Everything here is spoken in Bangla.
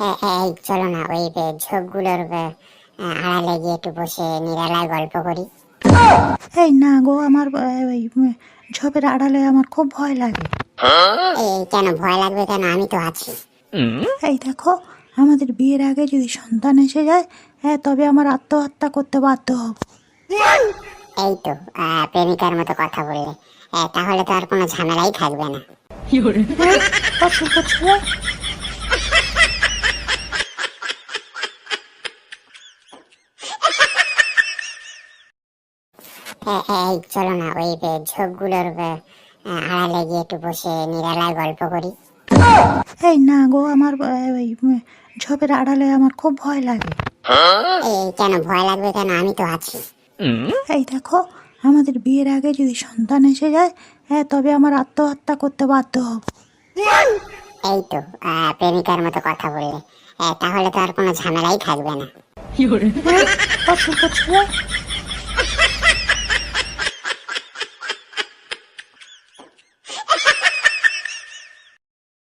এ- এই চলো না ওই আড়ালে গিয়ে একটু বসে নিরালায় গল্প করি। এই না গো আমার ওই ঝোপের আড়ালে আমার খুব ভয় লাগে। এই কেন ভয় লাগবে কেন? আমি তো আছি। এই দেখো আমাদের বিয়ের আগে যদি সন্তান এসে যায় হ্যাঁ তবে আমার আত্মহত্যা করতে বাধ্য হব। এই তো আহ, প্রেমিকার মতো কথা বললে। তাহলে তো আর কোনো ঝামেলাই থাকবে না। এই চলো না ওই ঝোপগুলোর আড়ালে গিয়ে একটু বসে নিরালায় গল্প করি। এই না গো আমার ওই ঝোপের আড়ালে আমার খুব ভয় লাগে। এই কেন ভয় লাগবে কেন? আমি তো আছি। এই দেখো আমাদের বিয়ের আগে যদি সন্তান এসে যায় হ্যাঁ তবে আমার আত্মহত্যা করতে বাধ্য হব। এই তো প্রেমিকার মতো কথা বললে। তাহলে তো আর কোনো ঝামেলাই থাকবে না?